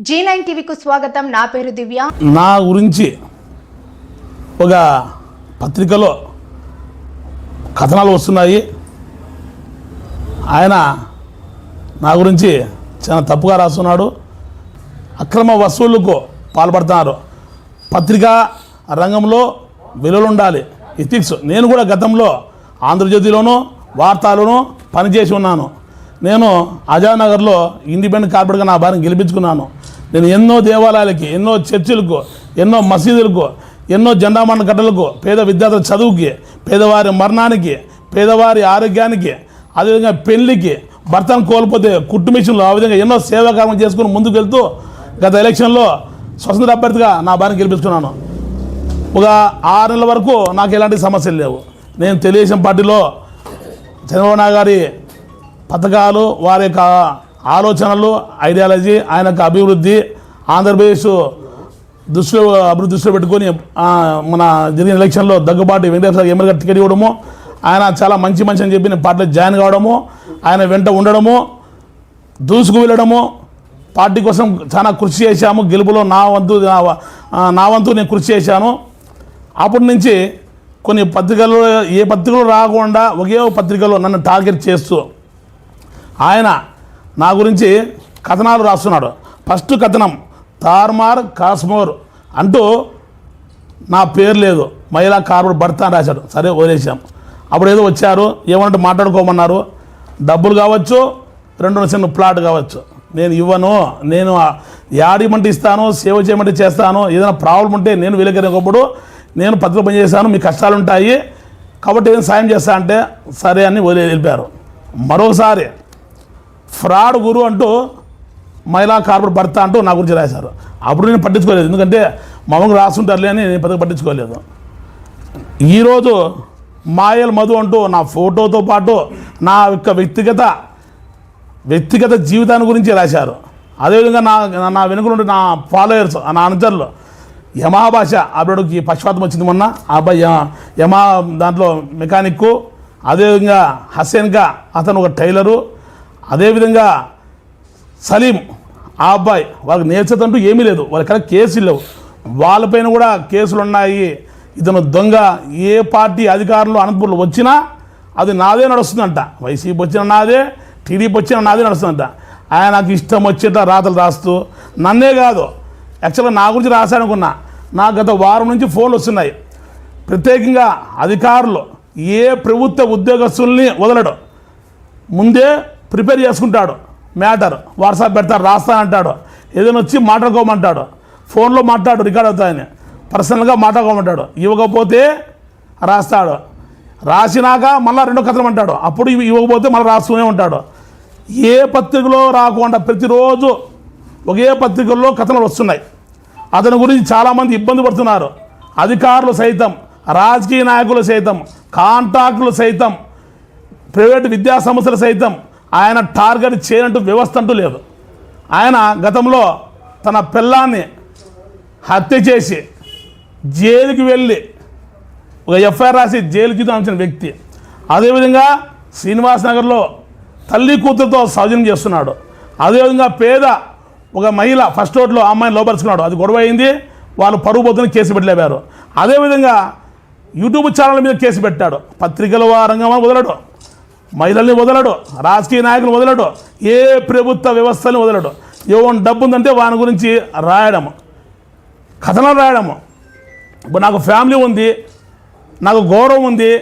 G nine టీవీకు స్వాగతం. నా పేరు దివ్య. నా గురించి ఒక పత్రికలో కథనాలు వస్తున్నాయి. ఆయన నా గురించి చాలా తప్పుగా రాస్తున్నాడు. అక్రమ వసూళ్ళకు పాల్పడుతున్నారు. పత్రికా రంగంలో విలువలు ఉండాలి ఎథిక్స్ నేను కూడా గతంలో ఆంధ్రజ్యోతిలోనూ వార్తలోనూ పనిచేసి ఉన్నాను. నేను ఆజాద్నగర్లో ఇండిపెండెంట్ కార్పొరేట్గా నా భార్యను గెలిపించుకున్నాను. నేను ఎన్నో దేవాలయాలకి ఎన్నో చర్చిలకు ఎన్నో మసీదులకు ఎన్నో జెండామండ గడ్డలకు పేద విద్యార్థుల చదువుకి పేదవారి మరణానికి పేదవారి ఆరోగ్యానికి అదేవిధంగా పెళ్ళికి భర్తను కోల్పోతే కుట్టు ఆ విధంగా ఎన్నో సేవాకారం చేసుకుని ముందుకు వెళ్తూ గత ఎలక్షన్లో స్వతంత్ర అభ్యర్థిగా నా భార్యను గెలిపించుకున్నాను. ఒక ఆరు నెలల వరకు నాకు ఎలాంటి సమస్యలు లేవు. నేను తెలుగుదేశం పార్టీలో చంద్రబాబు నాయుడు గారి పథకాలు వారి యొక్క ఆలోచనలు ఐడియాలజీ ఆయన యొక్క అభివృద్ధి ఆంధ్రప్రదేశ్ దృష్టిలో అభివృద్ధి దృష్టిలో పెట్టుకొని మన జరిగిన ఎలక్షన్లో దగ్గుబాటి వెంకటేశ్వర ఎమ్మెల్యేగా టికెట్ ఇవ్వడము ఆయన చాలా మంచి మంచి అని చెప్పి నేను పార్టీలో జాయిన్ కావడము ఆయన వెంట ఉండడము దూసుకు వెళ్ళడము పార్టీ కోసం చాలా కృషి చేశాము గెలుపులో నా వంతు నా వంతు నేను కృషి చేశాను. అప్పటి నుంచి కొన్ని పత్రికలు ఏ పత్రికలు రాకుండా ఒకే పత్రికలో నన్ను టార్గెట్ చేస్తూ ఆయన నా గురించి కథనాలు రాస్తున్నాడు. ఫస్ట్ కథనం తార్మార్ కాస్మోర్ అంటూ నా పేరు లేదు. మహిళా కార్పొరేట్ భర్త అని రాశాడు. సరే వదిలేసాం అప్పుడు ఏదో వచ్చారు ఏమంటే మాట్లాడుకోమన్నారు. డబ్బులు కావచ్చు రెండు చిన్న ప్లాట్ కావచ్చు. నేను ఇవ్వను నేను యాడిమంటే ఇస్తాను సేవ చేయమంటే చేస్తాను ఏదైనా ప్రాబ్లం ఉంటే నేను వీలకరినప్పుడు నేను పత్రిక పని చేశాను మీ కష్టాలు ఉంటాయి కాబట్టి ఏం సాయం చేస్తా అంటే సరే అని వదిలి వెళ్ళిపోయారు. మరోసారి ఫ్రాడ్ గురు అంటూ మహిళా కార్పొరేట్ భర్త అంటూ నా గురించి రాశారు. అప్పుడు నేను పట్టించుకోలేదు. ఎందుకంటే మామూలుగా రాస్తుంటారులే అని నేను పెద్దగా పట్టించుకోలేదు. ఈరోజు మాయల్ మధు అంటూ నా ఫోటోతో పాటు నా యొక్క వ్యక్తిగత వ్యక్తిగత జీవితాన్ని గురించి రాశారు. అదేవిధంగా నా నా వెనుకలుండి నా ఫాలోయర్స్ నా అనుచరులు యమా భాష అబ్బాయికి పక్షపాతం వచ్చింది మొన్న. ఆ అబ్బాయి యమా దాంట్లో మెకానిక్ అదేవిధంగా హసేన్గా అతను ఒక టైలరు అదేవిధంగా సలీం ఆ అబ్బాయి వాళ్ళకి నేర్చదంటూ ఏమీ లేదు. వాళ్ళ ఎక్కడ కేసులు లేవు. వాళ్ళపైన కూడా కేసులు ఉన్నాయి ఇతను దొంగ. ఏ పార్టీ అధికారంలో అనంతపురంలో వచ్చినా అది నాదే నడుస్తుందంట. వైసీపీ వచ్చిన నాదే టీడీపీ వచ్చిన నాదే నడుస్తుందంట. ఆయన నాకు ఇష్టం వచ్చేట రాతలు రాస్తూ నన్నే కాదు యాక్చువల్గా నా గురించి రాశానుకున్నా నా గత వారం నుంచి ఫోన్లు వస్తున్నాయి. ప్రత్యేకంగా అధికారులు ఏ ప్రభుత్వ ఉద్యోగస్తుల్ని వదలడం. ముందే ప్రిపేర్ చేసుకుంటాడు. మ్యాటర్. వాట్సాప్ పెడతాడు రాస్తానంటాడు ఏదైనా వచ్చి మాట్లాడుకోమంటాడు. ఫోన్లో మాట్లాడు రికార్డ్ అవుతాయని పర్సనల్గా మాట్లాడుకోమంటాడు. ఇవ్వకపోతే రాస్తాడు. రాసినాక మళ్ళీ రెండో కథలు అంటాడు. అప్పుడు ఇవ్వకపోతే మళ్ళీ రాస్తూనే ఉంటాడు. ఏ పత్రికలో రాకుండా ప్రతిరోజు ఒకే పత్రికల్లో కథలు వస్తున్నాయి. అతని గురించి చాలామంది ఇబ్బంది పడుతున్నారు. అధికారులు సైతం రాజకీయ నాయకులు సైతం కాంట్రాక్టులు సైతం ప్రైవేటు విద్యా సంస్థలు సైతం ఆయన టార్గెట్ చేయనట్టు వ్యవస్థ అంటూ లేదు. ఆయన గతంలో తన పిల్లాన్ని హత్య చేసి జైలుకి వెళ్ళి ఒక ఎఫ్ఐఆర్ రాసి జైలుకి పంపించిన వ్యక్తి. అదేవిధంగా శ్రీనివాస్ నగర్లో తల్లి కూతురుతో సౌజన్యం చేస్తున్నాడు. అదేవిధంగా పేద ఒక మహిళ ఫస్ట్ రోడ్లో అమ్మాయిని లోపరుచుకున్నాడు. అది గొడవ అయింది. వాళ్ళు పరుగు పోతున్న కేసు పెట్టలేవారు అదేవిధంగా యూట్యూబ్ ఛానల్ మీద కేసు పెట్టాడు. పత్రికల రంగం వదలడు మహిళల్ని వదలడు రాజకీయ నాయకులు వదలడు ఏ ప్రభుత్వ వ్యవస్థని వదలడు. ఎవరి డబ్బు ఉందంటే వాని గురించి రాయడము కథనాలు రాయడము. ఇప్పుడు నాకు ఫ్యామిలీ ఉంది నాకు గౌరవం ఉంది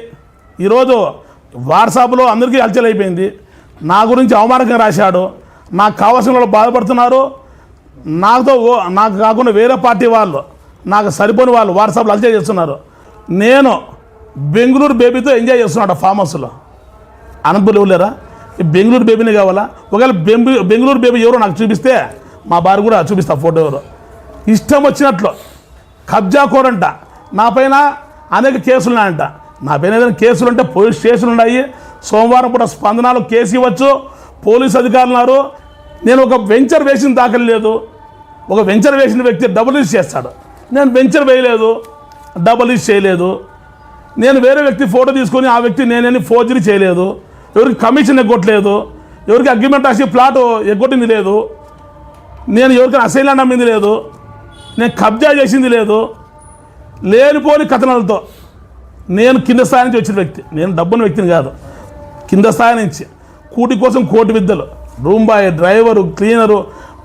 ఈరోజు వాట్సాప్లో అందరికీ హల్చల్ అయిపోయింది. నా గురించి అవమానకంగా రాశాడు నాకు కావాల్సిన వాళ్ళు బాధపడుతున్నారు. నాతో ఓ- నాకు కాకుండా వేరే పార్టీ వాళ్ళు నాకు సరిపోని వాళ్ళు వాట్సాప్లో హల్చల్ చేస్తున్నారు. నేను బెంగళూరు బేబీతో ఎంజాయ్ చేస్తున్నాడు ఫామ్ హౌస్లో అనంతపురం లేరా ఈ బెంగళూరు బేబీనే కావాలా? ఒకవేళ బెంబి బెంగళూరు బేబీ ఎవరో నాకు చూపిస్తే మా భార్య కూడా చూపిస్తా ఫోటో ఎవరో. ఇష్టం వచ్చినట్లు. కబ్జా కోరంట. నా పైన అనేక కేసులు ఉన్నాయంట నా పైన ఏదైనా కేసులు అంటే పోలీస్ స్టేషన్లు ఉన్నాయి. సోమవారం పూట స్పందనాలు కేసు ఇవ్వచ్చు. పోలీస్ అధికారులు ఉన్నారు. నేను ఒక వెంచర్ వేసిన దాఖలు లేదు. ఒక వెంచర్ వేసిన వ్యక్తి డబుల్ యూజ్ చేస్తాడు. నేను వెంచర్ వేయలేదు. డబుల్ యూజ్ చేయలేదు. నేను వేరే వ్యక్తి ఫోటో తీసుకొని ఆ వ్యక్తి నేనేని ఫోర్జరీ చేయలేదు. ఎవరికి కమిషన్ ఎగ్గొట్టలేదు ఎవరికి అగ్రిమెంట్ రాసి ప్లాట్ ఎగ్గొట్టింది లేదు నేను ఎవరికైనా అసైన్ నమ్మింది లేదు నేను కబ్జా చేసింది లేదు లేనిపోని కథనాలతో నేను కింద స్థాయి నుంచి వచ్చిన వ్యక్తి నేను డబ్బున్న వ్యక్తిని కాదు కింద స్థాయి నుంచి కూటి కోసం కోటి విద్యలు రూమ్ బాయ్ డ్రైవరు క్లీనరు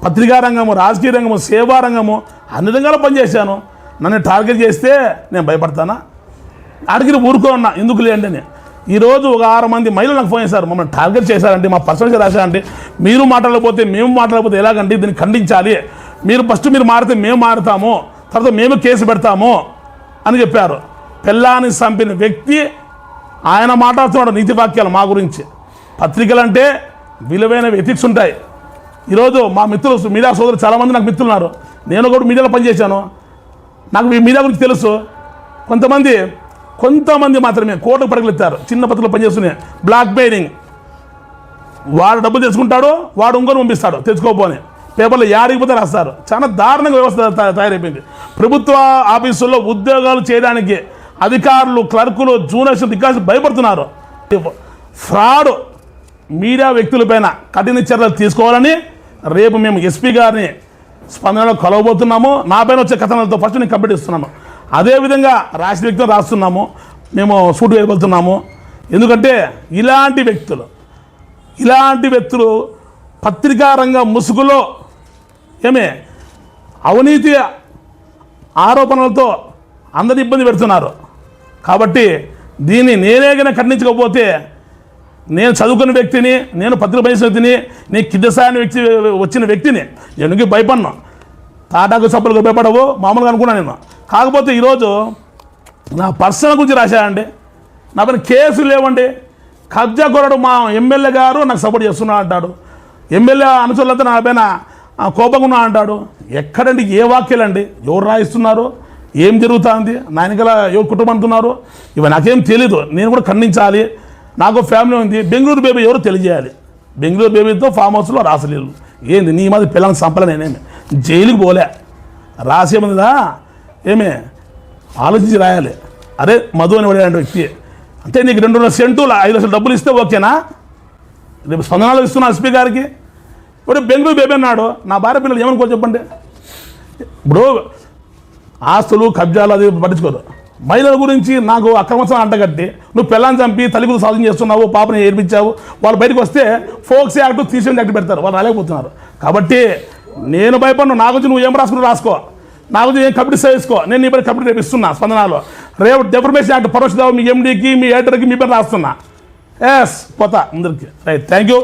పత్రికా రంగము రాజకీయ రంగము సేవా రంగము అన్ని రంగాల్లో పనిచేశాను. నన్ను టార్గెట్ చేస్తే నేను భయపడతానా? అడిగిన ఊరుకో ఉన్నా ఎందుకు లేండి అని. ఈరోజు ఒక ఆరు మంది మహిళలు నాకు ఫోన్ చేశారు. మమ్మల్ని టార్గెట్ చేశారంటే మా పర్సనల్గా రాశారంటే మీరు మాట్లాడకపోతే మేము మాట్లాడకపోతే ఎలాగంటే దీన్ని ఖండించాలి. మీరు ఫస్ట్ మీరు మారితే మేము మారుతాము. తర్వాత మేము కేసు పెడతాము అని చెప్పారు. పిల్లాన్ని చంపిన వ్యక్తి ఆయన మాట్లాడుతున్నాడు నీతి వాక్యాలు మా గురించి. పత్రికలు అంటే విలువైన ఎథిక్స్ ఉంటాయి. ఈరోజు మా మిత్రులు మీడియా సోదరులు చాలామంది నాకు మిత్రులు ఉన్నారు నేను కూడా మీడియాలో పనిచేశాను. నాకు మీ మీడియా గురించి తెలుసు. కొంతమంది కొంతమంది మాత్రమే కోటకు పరిగెత్తారు. చిన్న పత్రికలు పనిచేస్తున్నాయి. బ్లాక్ మెయిలింగ్ వాడు డబ్బులు తెచ్చుకుంటాడు వాడు ఇంకొని పంపిస్తాడు తెచ్చుకోపోని. పేపర్లో యాడికిపోతే రాస్తారు. చాలా దారుణంగా వ్యవస్థ తయారైపోయింది. ప్రభుత్వ ఆఫీసుల్లో ఉద్యోగాలు చేయడానికి అధికారులు క్లర్కులు జూనియర్స్ రికార్డ్స్ భయపడుతున్నారు. ఫ్రాడ్ మీడియా వ్యక్తులపైన కఠిన చర్యలు తీసుకోవాలని రేపు మేము ఎస్పీ గారిని స్పందనలో కలవబోతున్నాము. నా పైన వచ్చే కథనాలతో ఫస్ట్ నేను కంప్లీట్ ఇస్తున్నాను అదేవిధంగా రాసిన వ్యక్తులు రాస్తున్నాము. మేము సూటు వేయబోతున్నాము. ఎందుకంటే ఇలాంటి వ్యక్తులు ఇలాంటి వ్యక్తులు పత్రికా రంగం ముసుగులో ఏమే అవినీతి ఆరోపణలతో అందరి ఇబ్బంది పెడుతున్నారు. కాబట్టి దీన్ని నేనేగిన ఖండించకపోతే నేను చదువుకున్న వ్యక్తిని నేను పత్రిక పనిచేసిన వ్యక్తిని నేను కింద వ్యక్తి వచ్చిన వ్యక్తిని ఎందుకు భయపడినా? తాటాకు చప్పులకు భయపడవు మామూలుగా అనుకున్నాను నేను. కాకపోతే ఈరోజు నా పర్సనల్ గురించి రాశాడండి. నా పైన కేసులు లేవండి. కబ్జా కొరడు మా ఎమ్మెల్యే గారు నాకు సపోర్ట్ చేస్తున్నా అంటాడు. ఎమ్మెల్యే అనుచరులతో నా పైన ఆ, కోపంగా ఉన్నా అంటాడు. ఎక్కడండి ఏ వాక్యాలండి? ఎవరు రాయిస్తున్నారు? ఏం జరుగుతుంది? నాయనకల ఎవరు కుటుంబం అంటున్నారు? ఇవి నాకేం తెలీదు. నేను కూడా ఖండించాలి. నాకు ఫ్యామిలీ ఉంది. బెంగళూరు బేబీ ఎవరు తెలియజేయాలి? బెంగళూరు బేబీతో ఫామ్ హౌస్లో రాసలేదు. ఏంది నీ మాది పిల్లల్ని చంపలే నేనేమి? జైలుకి పోలే. రాసేమన్నదా ఏమే? ఆలోచించి రాయాలి. అరే మధు అని వాడే వ్యక్తి. అంటే నీకు రెండున్నర సెంటు ఐదు లక్షలు డబ్బులు ఇస్తే ఓకేనా? రేపు స్పందనలు ఇస్తున్నా ఎస్పీ గారికి. ఇప్పుడు బెంగళూరు బేబీ అన్నాడు నా భార్య పిల్లలు ఏమనుకో చెప్పండి? ఇప్పుడు ఆస్తులు కబ్జాలు అది పట్టించుకోదు. మహిళల గురించి నాకు అక్రమత్వం అంటగట్టి నువ్వు పిల్లని చంపి తల్లికులు సాధన చేస్తున్నావు పాపని ఏర్పించావు వాళ్ళు బయటకు వస్తే ఫోక్స్ యాక్ట్ తీసేసి యాక్ట్ పెడతారు. వాళ్ళు రాలేకపోతున్నారు. కాబట్టి నేను భయపడను నా గురించి నువ్వు ఏం రాసుకుని రాసుకో. నా గురించి ఏం కబడ్డీ చేసుకో. నేను నీ పైన కబడ్డీ రేపు ఇస్తున్నా స్పందనాలు. రేపు డెఫర్మేషన్ యాక్ట్ పరోక్ష మీ ఎండీకి మీ ఎడిటర్కి మీ పేరు రాస్తున్నా. ఎస్ పోతా ముందరికి. Right thank you